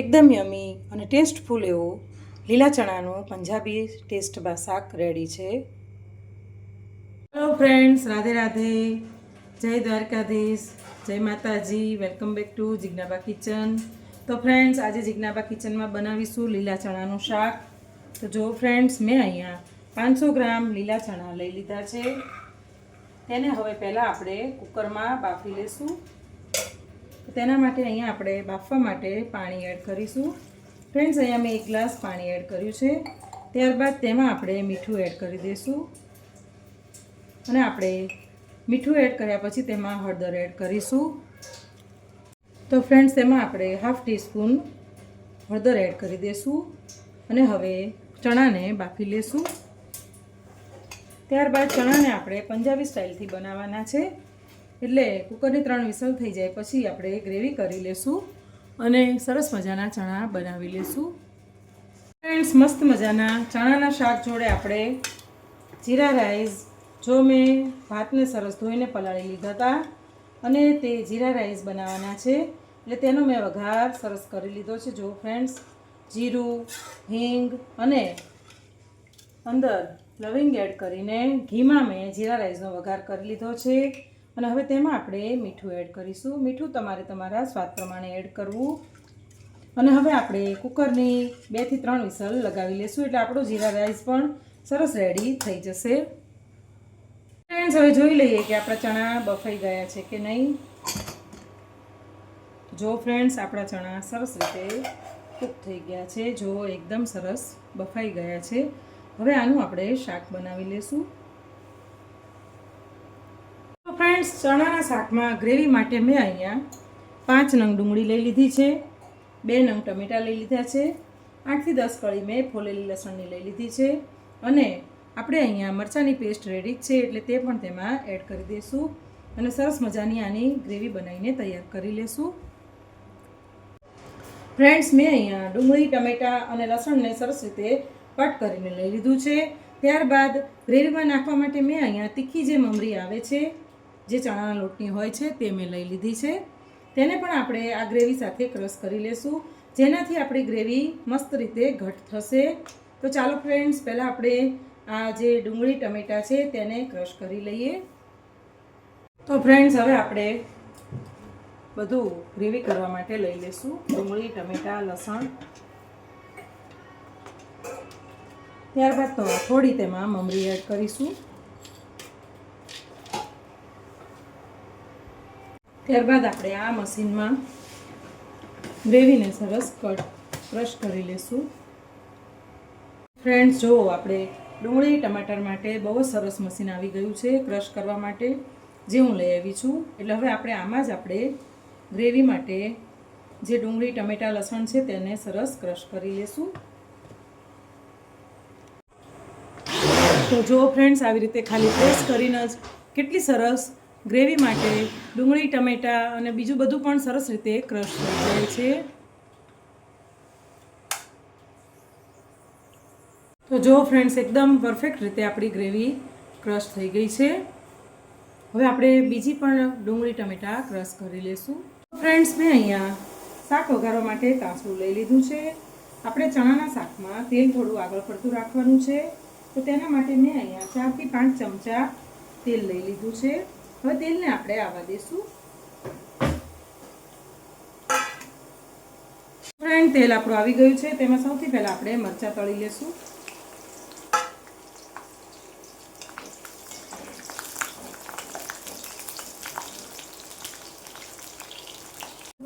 એકદમ યમી અને ટેસ્ટફુલ એવો લીલા ચણાનું પંજાબી ટેસ્ટ બા શાક રેડી છે. Hello friends Radhe Radhe. જય દ્વારકાધીશ, જય Mataji welcome back to Jignaba kitchen તો ફ્રેન્ડ્સ આજે જિજ્ઞાબા કિચનમાં બનાવીશું લીલા ચણાનું શાક. તો જો ફ્રેન્ડ્સ મેં અહીંયા પાંચસો ગ્રામ લીલા ચણા લઈ લીધા છે. તેને હવે પહેલાં આપણે કુકરમાં બાફી તો તેના માટે અહીંયા આપણે બાફવા માટે પાણી એડ કરીશું. ફ્રેન્ડ્સ, અહીંયા મેં એક ગ્લાસ પાણી એડ કર્યું છે. ત્યારબાદ તેમાં આપણે મીઠું એડ કરી દઈશું. અને આપણે મીઠું એડ કર્યા પછી તેમાં હળદર એડ કરીશું. તો ફ્રેન્ડ્સ, તેમાં આપણે હાફ ટીસ્પૂન હળદર એડ કરી દઈશું. અને હવે ચણાને બાફી લેશું. ત્યારબાદ ચણાને આપણે પંજાબી સ્ટાઇલથી બનાવવાના છે. એટલે કુકરની ત્રણ વિસલ થઈ જાય પછી આપણે ગ્રેવી કરી લેશું અને સરસ મજાના ચણા બનાવી લેશું. ફ્રેન્ડ્સ મસ્ત મજાના ચણાના શાક જોડે આપણે જીરા રાઈસ જો મેં ભાતને સરસ ધોઈને પલાળી લીધા હતા અને તે જીરા રાઈસ બનાવવાના છે. એટલે તેનો મેં વઘાર સરસ કરી લીધો છે. જો ફ્રેન્ડ્સ જીરું, હિંગ અને અંદર લવિંગ એડ કરીને ઘીમાં મેં જીરા રાઈસનો વઘાર કરી લીધો છે. અને હવે તેમાં આપણે મીઠું એડ કરીશું. મીઠું તમારે તમારા સ્વાદ પ્રમાણે એડ કરવું. અને હવે આપણે કુકરની બેથી ત્રણ વિસલ લગાવી લેશું. એટલે આપણો જીરા રાઈસ પણ સરસ રેડી થઈ જશે. ફ્રેન્ડ્સ હવે જોઈ લઈએ કે આપણા ચણા બફાઈ ગયા છે કે નહીં. જો ફ્રેન્ડ્સ આપણા ચણા સરસ રીતે કૂક થઈ ગયા છે. જો એકદમ સરસ બફાઈ ગયા છે. હવે આનું આપણે શાક બનાવી લેશું તો ફ્રેન્ડ્સ ચણાના શાકમાં ગ્રેવી માટે મેં અહીંયા પાંચ નંગ ડુંગળી લઈ લીધી છે, બે નંગ ટમેટાં લઈ લીધા છે, આઠથી દસ કળી મેં ફોલેલી લસણની લઈ લીધી છે અને આપણે અહીંયા મરચાંની પેસ્ટ રેડી જ છે એટલે તે પણ તેમાં એડ કરી દઈશું અને સરસ મજાની આની ગ્રેવી બનાવીને તૈયાર કરી લેશું. ફ્રેન્ડ્સ મેં અહીંયા ડુંગળી, ટમેટાં અને લસણને સરસ રીતે કટ કરીને લઈ લીધું છે. ત્યારબાદ ગ્રેવીમાં નાખવા માટે મેં અહીંયા તીખી જે મમરી આવે છે જે ચણાના લોટની હોય છે તે મેં લઈ લીધી છે. તેને પણ આપણે આ ગ્રેવી સાથે ક્રશ કરી લેશું. જેનાથી આપણી ગ્રેવી મસ્ત રીતે ઘટ થશે. તો ચાલો ફ્રેન્ડ્સ, પહેલાં આપણે આ જે ડુંગળી ટમેટાં છે તેને ક્રશ કરી લઈએ. તો ફ્રેન્ડ્સ, હવે આપણે બધું ગ્રેવી કરવા માટે લઈ લેશું. ડુંગળી, ટમેટાં, લસણ. ત્યારબાદ તો થોડી તેમાં મમરી એડ કરીશું. ત્યારબાદ આપણે આ મશીનમાં ગ્રેવીને સરસ કટ ક્રશ કરી લેશું. ફ્રેન્ડ્સ જુઓ, આપણે ડુંગળી, ટમાટર માટે બહુ સરસ મશીન આવી ગયું છે ક્રશ કરવા માટે. જે હું લઈ આવી છું. એટલે હવે આપણે આમાં જ આપણે ગ્રેવી માટે જે ડુંગળી, ટમેટાં, લસણ છે તેને સરસ ક્રશ કરી લેશું. તો જો ફ્રેન્ડ્સ આવી રીતે ખાલી પ્રેસ કરીને જ કેટલી સરસ ગ્રેવી માટે ડુંગળી, ટમેટાં અને બીજું બધું પણ સરસ રીતે ક્રશ થઈ જાય છે. તો જો ફ્રેન્ડ્સ એકદમ પરફેક્ટ રીતે આપણી ગ્રેવી ક્રશ થઈ ગઈ છે. હવે આપણે બીજી પણ ડુંગળી, ટમેટાં ક્રશ કરી લઈશું ફ્રેન્ડ્સ મેં અહીંયા શાક વઘારવા માટે તાંસળું લઈ લીધું છે. આપણે ચણાના શાકમાં તેલ થોડું આગળ પડતું રાખવાનું છે. તો તેના માટે મેં અહીંયા ચારથી પાંચ ચમચા તેલ લઈ લીધું છે. હવે તેલને આપણે આવવા દઈશું. ફ્રેન્ડ તેલ આપણું આવી ગયું છે. તેમાં સૌથી પહેલાં આપણે મરચાં તળી લેશું.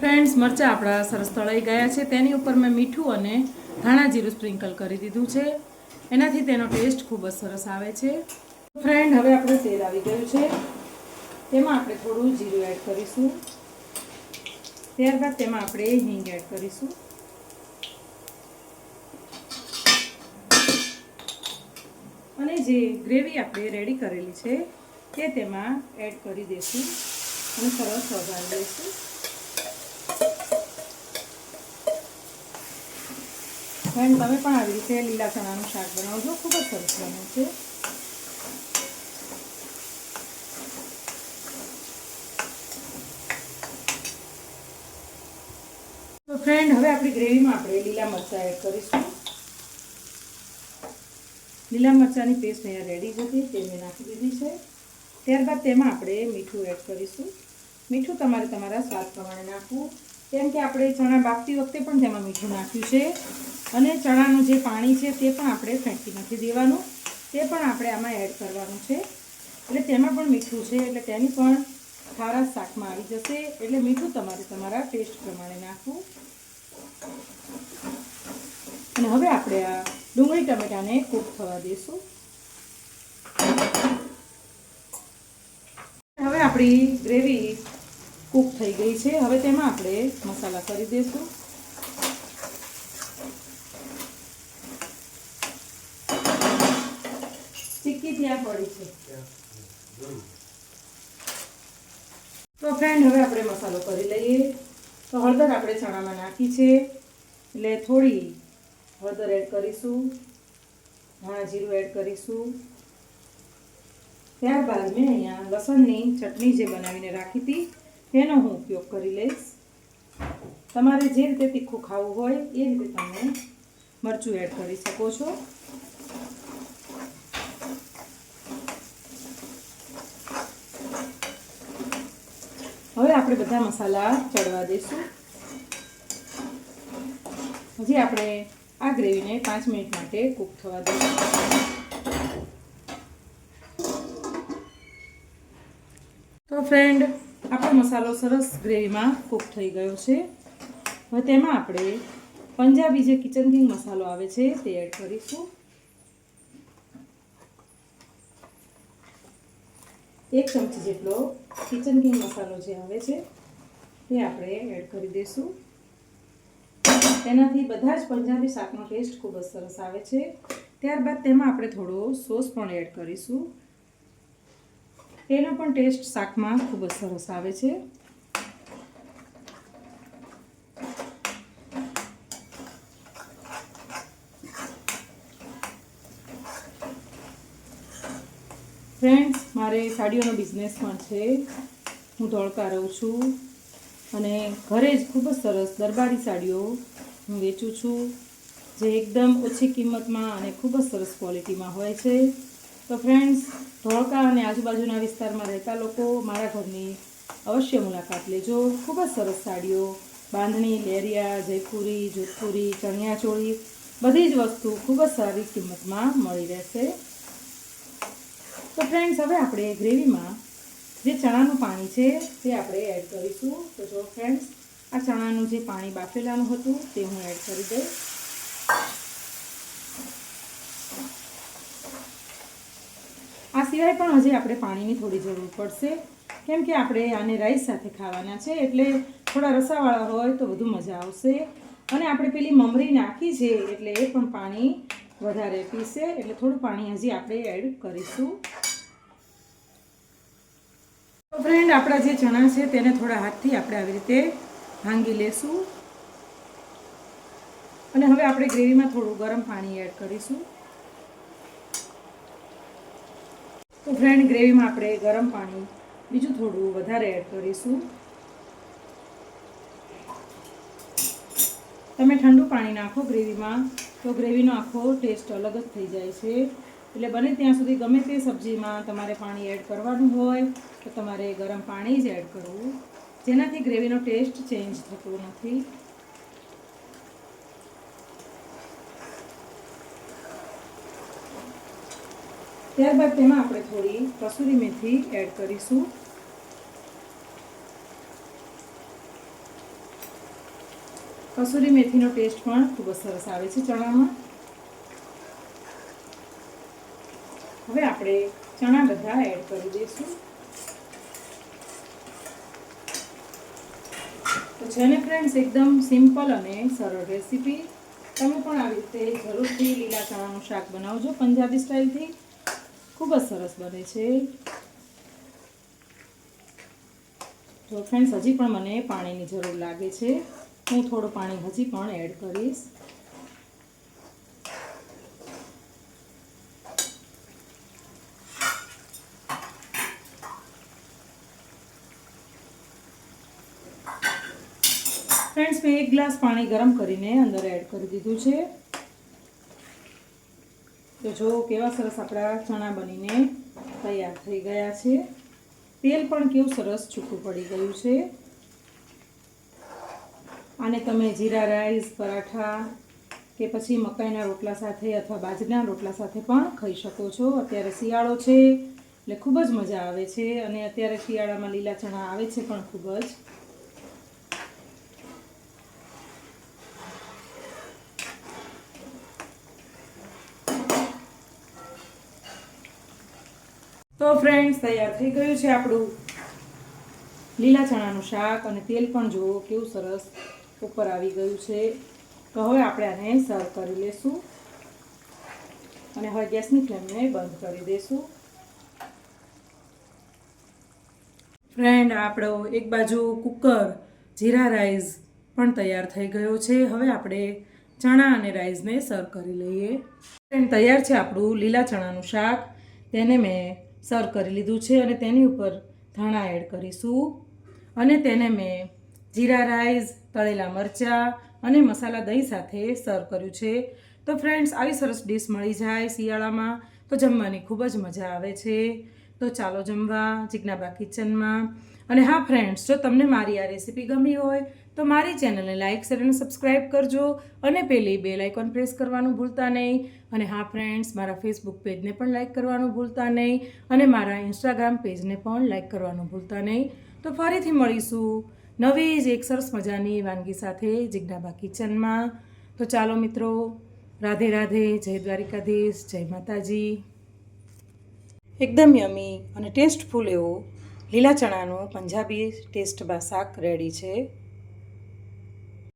ફ્રેન્ડ્સ, મરચાં આપણા સરસ તળાઈ ગયા છે. તેની ઉપર મેં મીઠું અને ધાણા જીરું સ્પ્રિંકલ કરી દીધું છે. એનાથી તેનો ટેસ્ટ ખૂબ જ સરસ આવે છે. ફ્રેન્ડ, હવે આપણે તેલ આવી ગયું છે. તેમાં આપણે થોડું જીરું એડ કરીશું. ત્યારબાદ તેમાં આપણે હિંગ એડ કરીશું. અને જે ગ્રેવી આપણે રેડી કરેલી છે, તે તેમાં એડ કરી દઈશું અને સરસ વઘારી દઈશું. ફ્રેન્ડ તમે પણ આવી રીતે લીલા ચણાનું શાક બનાવજો. ખૂબ જ સરસ બને છે. ફ્રેન્ડ હવે આપણી ગ્રેવીમાં આપણે લીલા મરચાં એડ કરીશું. લીલા મરચાંની પેસ્ટ અહીંયા રેડી જ હતી, તે મેં નાખી દીધી છે. ત્યારબાદ તેમાં આપણે મીઠું એડ કરીશું. મીઠું તમારે તમારા સ્વાદ પ્રમાણે નાખવું. કેમ કે આપણે ચણા બાફતી વખતે પણ તેમાં મીઠું નાખ્યું છે. અને ચણાનું જે પાણી છે તે પણ આપણે ફેંકી નથી દેવાનું. તે પણ આપણે આમાં એડ કરવાનું છે. એટલે તેમાં પણ મીઠું છે, એટલે તેની પણ ખારા શાકમાં આવી જશે. એટલે મીઠું તમારે તમારા ટેસ્ટ પ્રમાણે નાખવું. અને હવે આપણે આ ડુંગળી ટમેટાને કૂક થવા દઈશું. હવે આપણી ગ્રેવી કૂક થઈ ગઈ છે. હવે તેમાં આપણે મસાલા કરી દઈશું. ચીક્કી ત્યાં પડી છે. તો ફ્રેન્ડ હવે આપણે મસાલો કરી લઈએ. તો હળદર આપણે ચણામાં નાખી છે. એટલે થોડી હળદર એડ કરીશું. ધાણા જીરું એડ કરીશું. ત્યારબાદ મેં અહીંયા લસણની ચટણી જે બનાવીને રાખી હતી, તેનો હું ઉપયોગ કરી લઈશ. તમારે જે રીતે તીખું ખાવું હોય એ રીતે તમે મરચું એડ કરી શકો છો હવે આપણે બધા મસાલા ચડવા દઈશું. હજી આપણે આ ગ્રેવીને પાંચ મિનિટ માટે કૂક થવા દઈશું. તો ફ્રેન્ડ આપણો મસાલો સરસ ગ્રેવીમાં કૂક થઈ ગયો છે. હવે તેમાં આપણે પંજાબી જે કિચન કિંગ મસાલો આવે છે તે એડ કરીશું. એક ચમચી જેટલો કિચન કિંગ મસાલો જે આવે છે, તે આપણે એડ કરી દઈશું. તેનાથી બધા જ પંજાબી શાકનો ટેસ્ટ ખૂબ જ સરસ આવે છે. ત્યારબાદ તેમાં આપણે થોડો સોસ પણ એડ કરીશું. તેનો પણ ટેસ્ટ શાકમાં ખૂબ જ સરસ આવે છે ફ્રેન્ડ્સ મારે સાડીઓનો બિઝનેસ પણ છે. હું ધોળકા રહું છું. અને ઘરે જ ખૂબ જ સરસ દરબારી સાડીઓ હું વેચું છું, જે એકદમ ઓછી કિંમતમાં અને ખૂબ જ સરસ ક્વોલિટીમાં હોય છે. તો ફ્રેન્ડ્સ ધોળકા અને આજુબાજુના વિસ્તારમાં રહેતા લોકો મારા ઘરની અવશ્ય મુલાકાત લેજો. ખૂબ જ સરસ સાડીઓ, બાંધણી, લેરિયા, જયપુરી, જોધપુરી, ચણિયાચોળી, બધી જ વસ્તુ ખૂબ જ સારી કિંમતમાં મળી રહેશે. તો ફ્રેન્ડ્સ હવે આપણે ગ્રેવીમાં જે ચણાનું પાણી છે તે આપણે એડ કરીશું. તો જો ફ્રેન્ડ્સ આ ચણાનું જે પાણી બાફેલાનું હતું તે હું એડ કરી દઈશ. આ સિવાય પણ હજી આપણે પાણીની થોડી જરૂર પડશે. કેમ કે આપણે આને રાઈસ સાથે ખાવાના છે, એટલે થોડા રસાવાળા હોય તો વધુ મજા આવશે. અને આપણે પેલી મમરી નાખી છે, એટલે એ પણ પાણી વધારે પીશે. એટલે થોડું પાણી હજી આપણે એડ કરીશું. ફ્રેન્ડ આપણા જે ચણા છે તેને થોડા હાથથી આપણે આવી રીતે ભાંગી લેશું. અને હવે આપણે ગ્રેવીમાં થોડું ગરમ પાણી એડ કરીશું. તો ફ્રેન્ડ ગ્રેવીમાં આપણે ગરમ પાણી, બીજું થોડું વધારે એડ કરીશું. તમે ઠંડુ પાણી નાખો ગ્રેવીમાં, તો ગ્રેવીનો આખો ટેસ્ટ અલગ જ થઈ જાય છે. એટલે બને ત્યાં સુધી ગમે તે સબ્જીમાં તમારે પાણી એડ કરવાનું હોય. તો તમારે ગરમ પાણી જ એડ કરવું. જેનાથી ગ્રેવીનો ટેસ્ટ ચેન્જ થતો નથી. ત્યારબાદ તેમાં આપણે થોડી કસૂરી મેથી એડ કરીશું. કસૂરી મેથીનો ટેસ્ટ પણ ખૂબ જ સરસ આવે છે ચણામાં. હવે આપણે ચણા બધા એડ કરી દઈશું. તો છે ને ફ્રેન્ડ્સ એકદમ સિમ્પલ અને સરળ રેસીપી તમે પણ આવી રીતે જરૂરથી લીલા ચણાનું શાક બનાવજો પંજાબી સ્ટાઇલથી ખૂબ જ સરસ બને છે. તો ફ્રેન્ડ્સ હજી પણ મને પાણીની જરૂર લાગે છે. હું થોડું પાણી હજી પણ એડ કરીશ ફ્રેન્ડ્સ મેં એક ગ્લાસ પાણી ગરમ કરીને અંદર એડ કરી દીધું છે. તો જો કેવા સરસ આપણા ચણા બનીને તૈયાર થઈ ગયા છે. તેલ પણ કેવું સરસ છૂટું પડી ગયું છે. આને તમે જીરા રાઈસ, પરાઠા કે પછી મકાઈના રોટલા સાથે અથવા બાજરીના રોટલા સાથે પણ ખાઈ શકો છો. અત્યારે શિયાળો છે એટલે ખૂબ જ મજા આવે છે. અને અત્યારે શિયાળામાં લીલા ચણા આવે છે પણ ખૂબ જ. તો ફ્રેન્ડ્સ તૈયાર થઈ ગયું છે આપણું લીલા ચણાનું શાક અને તેલ પણ જુઓ કેવું સરસ ઉપર આવી ગયું છે. તો હવે આપણે આને સર્વ કરી લેશું. અને હવે ગેસની ફ્લેમને બંધ કરી દઈશું ફ્રેન્ડ આપણો એક બાજુ કુકર જીરા રાઈસ પણ તૈયાર થઈ ગયો છે. હવે આપણે ચણા અને રાઈસને સર્વ કરી લઈએ. ફ્રેન્ડ તૈયાર છે આપણું લીલા ચણાનું શાક. તેને મેં સર્વ કરી લીધું છે અને તેની ઉપર ધાણા એડ કરીશું. અને તેને મેં જીરા રાઈસ, તળેલા મરચાં અને મસાલા દહીં સાથે સર્વ કર્યું છે. તો ફ્રેન્ડ્સ, આવી સરસ ડીશ મળી જાય શિયાળામાં તો જમવાની ખૂબ જ મજા આવે છે. તો ચાલો જમવા જિજ્ઞાબા કિચનમાં. અને હા ફ્રેન્ડ્સ, જો તમને મારી આ રેસીપી ગમી હોય તો મારી ચેનલને લાઇક શેર અને સબસ્ક્રાઈબ કરજો અને પેલી બે આઇકોન પ્રેસ કરવાનું ભૂલતા નહીં. અને હા, ફ્રેન્ડ્સ, મારા ફેસબુક પેજને પણ લાઇક કરવાનું ભૂલતા નહીં અને મારા ઇન્સ્ટાગ્રામ પેજને પણ લાઇક કરવાનું ભૂલતા નહીં. તો ફરીથી મળીશું નવી જ એક સરસ મજાની વાનગી સાથે જિજ્ઞાબા કિચનમાં. તો ચાલો મિત્રો, રાધે રાધે, જય દ્વારિકાધીશ, જય માતાજી. એકદમ યમી અને ટેસ્ટફુલ એવો લીલા ચણાનો પંજાબી ટેસ્ટ બા શાક રેડી છે.